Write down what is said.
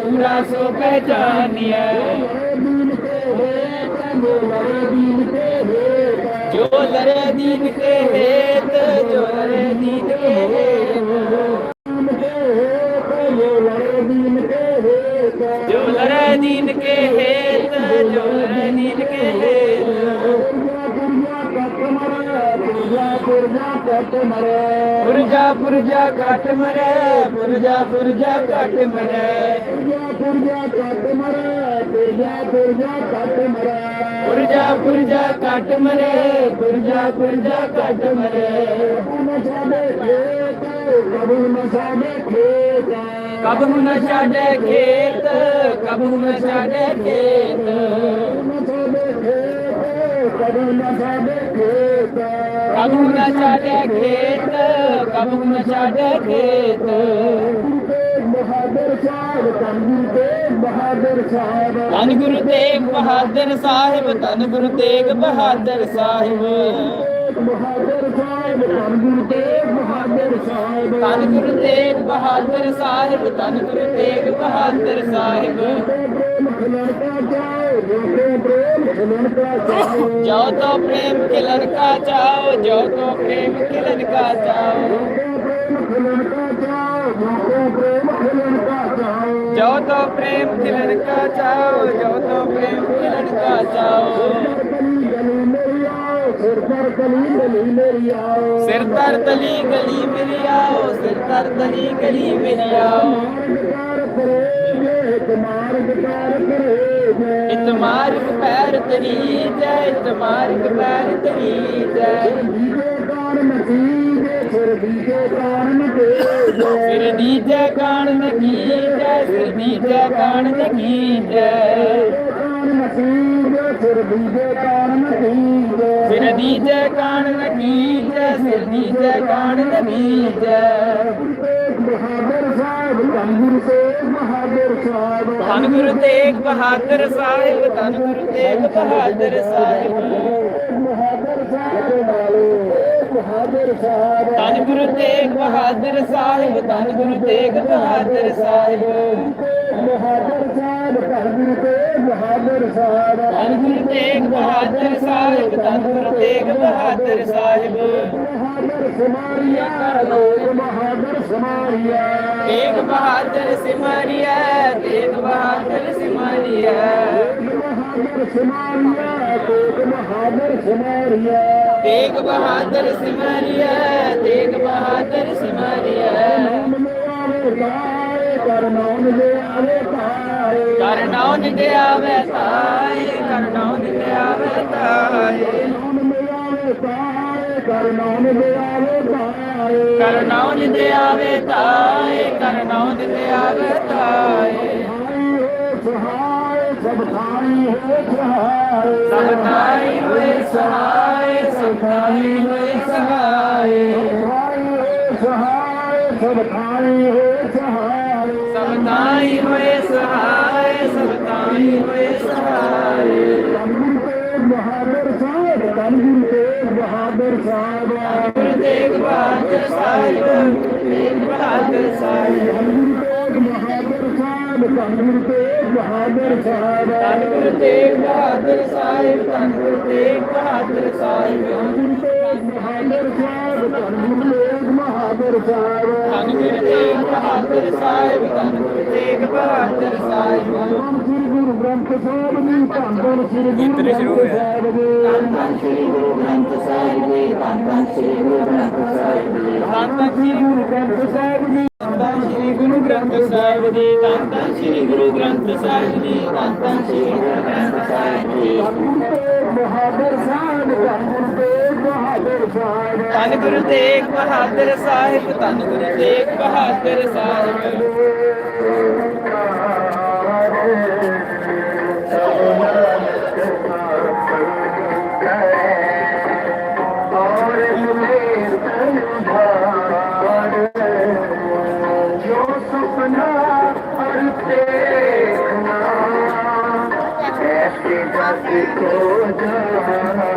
सूरा सो पहचानिया जो लरे दीन के हेत ਪੁਰਜਾ ਕੱਟ ਮਰੇ। ਪੁਰਜਾ ਪੁਰਜਾ ਕੱਟ ਮਰੇ ਪੁਰਜਾ ਪੁਰਜਾ ਕੱਟ ਮਰੇ। ਪੁਰਜਾ ਪੁਰਜਾ ਕੱਟ ਮਰੇ ਪੁਰਜਾ ਪੁਰਜਾ ਕੱਟ ਮਰੇ। ਪੁਰਜਾ ਪੁਰਜਾ ਕੱਟ ਮਰੇ ਪੁਰਜਾ ਪੁਰਜਾ ਕੱਟ ਮਰੇ। ਕਬੂਲ ਮਸਾਬੇ ਖੇਤ ਕਬੂਲ ਮਸਾਬੇ ਖੇਤ। ਕਬੂਲ ਨਾ ਛੱਡੇ ਖੇਤ ਕਬੂਲ ਨਾ ਛੱਡੇ ਖੇਤ। ਕਬੂ ਖੇਤ। ਕਬੂ ਖੇਤ ਬਹਾਦਰ ਸਾਹਿਬ ਤਨ ਗੁਰੂ ਤੇਗ ਬਹਾਦਰ ਸਾਹਿਬ। ਤਨ ਗੁਰੂ ਤੇਗ ਬਹਾਦਰ ਸਾਹਿਬ ਤਨ ਗੁਰੂ ਤੇਗ ਬਹਾਦਰ ਸਾਹਿਬ। ਤੇਗ ਬਹਾਦਰ ਸਾਹਿਬ ਧੰਨ ਗੁਰੂ ਤੇਗ ਬਹਾਦਰ ਸਾਹਿਬ। ਧੰਨ ਗੁਰੂ ਤੇਗ ਬਹਾਦਰ ਸਾਹਿਬ ਜੋ ਪ੍ਰੇਮ ਖਿਲਣ ਕਾ ਜਾਓ। ਜੋ ਤੋ ਪ੍ਰੇਮ ਕਾ ਚਾਓ ਜੋ ਤੋ ਪ੍ਰੇਮ ਖਿਲਨ ਕਾ ਚਾਓ ਪ੍ਰੇਮ ਕਾ ਜਾਓ ਜੋ ਤੋ ਪ੍ਰੇਮ ਕਾ ਚਾਓ ਜੋ ਤੋ ਪ੍ਰੇਮ ਕਾ ਚਾਓ ਸਿਰ ਪਰ ਗਲੀ ਗਲੀ ਮੇਰੀ ਆਓ। ਸਿਰ ਤਰ ਤਲੀ ਗਲੀ ਮੇਰੀ ਆਓ ਸਿਰ ਤਰ ਤਲੀ ਗਲੀ ਮੇਰੀ ਆਓ। ਮਾਰਗ ਕਰ ਜੇ ਕਰ ਜੇ ਪੈਰ ਤਰੀ ਜੈ ਇਤਮਾਰਕ ਪੈਰ ਤਰੀ ਜੈ। ਦੀਜੇ ਕਾਰਨ ਦੀਜੇ ਫਿਰ ਦੀਜੇ ਕਾਰਨ ਦੇ ਸਿਰ ਦੀਜੈ ਕਾਣ ਨਕੀ ਜੈ ਸਿਰ ਦੀਜੈ ਜੈ। ਕਾਰਨ ਫਿਰ ਦੀਜੇ ਕਾਰਨ ਦੀਜੇ ਸਿਰ ਦੀਜੈ ਕਾਣ ਨਕੀ ਜੈ ਸਿਰ ਦੀਜੈ ਕਾਣ ਨਕੀ ਜੈ ਬਹਾਦਰ ਸਾਹਿਬ ਤਨਵੀਰ ਤੇਗ ਬਹਾਦਰ ਸਾਹਿਬ। ਧੰਨ ਗੁਰੂ ਤੇਗ ਬਹਾਦਰ ਸਾਹਿਬ ਧੰਨ ਗੁਰੂ ਤੇਗ ਬਹਾਦਰ ਸਾਹਿਬ। ਬਹਾਦਰ ਸਾਹਿਬ ਬਹਾਦਰ ਸਾਹਿਬ। ਧੰਨ ਗੁਰੂ ਤੇਗ ਬਹਾਦਰ ਸਾਹਿਬ ਧੰਨ ਗੁਰੂ ਤੇਗ ਬਹਾਦਰ ਸਾਹਿਬ। ਬਹਾਦਰ ਸਾਹਿਬ ਤਨਵੀਰ ਤੇਗ ਬਹਾਦਰ ਸਾਹਿਬ। ਧੰਨ ਗੁਰੂ ਤੇਗ ਬਹਾਦਰ ਸਾਹਿਬ ਧੰਨ ਗੁਰੂ ਤੇਗ ਬਹਾਦਰ ਸਾਹਿਬ ਬਹਾਦਰ ਸਿਮਾਰਿਆ ਲੋਕ ਬਹਾਦਰ ਸਮਾਰੀਆ ਤੇਗ ਬਹਾਦਰ ਸਿਮਾਰਿਆ ਤੇਗ ਬਹਾਦਰ ਸਿਮਾਰਿਆ ਬਹਾਦਰ ਸਮਾਰੀਆ ਲੋਕ ਬਹਾਦਰ ਸਿਮਾਰਿਆ ਤੇਗ ਬਹਾਦਰ ਸਿਮਰਿਆ ਤੇਗ ਬਹਾਦਰ ਸਿਮਰਿਆ ਨਾਮ ਆਵੇ ਤਾਏ ਕਰਨਾਉ ਦੇ ਆਵੇ ਤਾਏ ਕਰਨਾਉ ਨਿਤੇ ਆਵੇ ਤਾਏ ਕਰਨਾਉ ਨਿਤੇ ਆਵੇ ਤਾਏ ਨਾਮ ਆਵੇ ਤਾਏ ਕਰਨਾਉ ਦੇ ਆਵੇ ਤਾਏ ਕਰਨਾਉ ਨਿਤੇ ਆਵੇ ਤਾਏ ਕਰਨਾਉ ਨਿਤੇ ਆਵੇ ਤਾਏ ਸਹਾਏ ਸਭ ਥਾਈ ਹੈ ਸਹਾਏ। ਸਭ ਤਾਈ ਹੋਏ ਸਹਾਏ ਸਭ ਤਾਈ ਹੋਏ ਸਹਾਏ। ਸਹਾਏ। ਸਭ ਥਾਈ ਹੈ ਸਹਾਏ ਸਭ ਤਾਈ ਹੋਏ ਸਹਾਏ ਸਭ ਤਾਈ ਹੋਏ ਸਹਾਏ ਤਨਵੀਰ ਤੇਗ ਬਹਾਦਰ ਸਾਹਿਬ ਤਨਵੀਰ ਤੇਗ ਬਹਾਦਰ ਸਾਹਿਬ। ਗੁਰੂ ਤੇਗ ਬਹਾਦਰ ਸਾਹਿਬ ਤੇਗ ਬਹਾਦਰ ਸਾਹਿਬ। ਤਨਵੀਰ ਤੇਗ ਬਹਾਦਰ ਸਾਹਿਬ ਤਨਵੀਰ ਤੇਗ ਬਹਾਦਰ ਸਾਹਿਬ। ਧੰਨ ਗੁਰੂ ਤੇਗ ਬਹਾਦਰ ਸਾਹਿਬ ਧੰਨ ਗੁਰੂ ਤੇਗ ਬਹਾਦਰ ਸਾਹਿਬ। ਤਨਵੀਰ ਤੇਗ ਬਹਾਦਰ ਸਾਹਿਬ ਸਾਹਿਬ ਧੰਨ ਗੁਰੂ ਤੇਗ ਬਹਾਦਰ ਸਾਹਿਬ ਧੰਨ ਗੁਰੂ ਤੇਗ ਬਹਾਦਰ ਸਾਹਿਬ ਧੰਨ ਸ੍ਰੀ ਗੁਰੂ ਗ੍ਰੰਥ ਸਾਹਿਬ ਜੀ ਧੰਨ ਧੰਨ ਸ੍ਰੀ ਗੁਰੂ ਗ੍ਰੰਥ ਸਾਹਿਬ ਜੀ। ਧੰਨ ਸ੍ਰੀ ਗੁਰੂ ਗ੍ਰੰਥ ਸਾਹਿਬ ਜੀ ਧੰਨ ਧੰਨ ਸ੍ਰੀ ਗੁਰੂ ਗ੍ਰੰਥ ਸਾਹਿਬ ਜੀ। ਧੰਨ ਧੰਨ ਸ੍ਰੀ ਗੁਰੂ ਗ੍ਰੰਥ ਸਾਹਿਬ ਜੀ। ਧੰਨ ਗ੍ਰੰਥ ਸਾਹਿਬ ਜੀ, ਧੰਨ ਧੰਨ ਸ੍ਰੀ ਗੁਰੂ ਗ੍ਰੰਥ ਸਾਹਿਬ ਜੀ, ਧੰਨ ਧੰਨ ਸ੍ਰੀ ਗੁਰੂ ਗ੍ਰੰਥ ਸਾਹਿਬ ਜੀ। ਬਹਾਦਰ ਸਾਹਿਬ ਧੰਨ ਤੇਗ ਬਹਾਦਰ ਸਾਹਿਬ ਧੰਨ ਗੁਰੂ ਤੇਗ ਬਹਾਦਰ ਸਾਹਿਬ, ਧੰਨ ਗੁਰੂ ਤੇਗ ਬਹਾਦਰ ਸਾਹਿਬ। सुपना हले बचा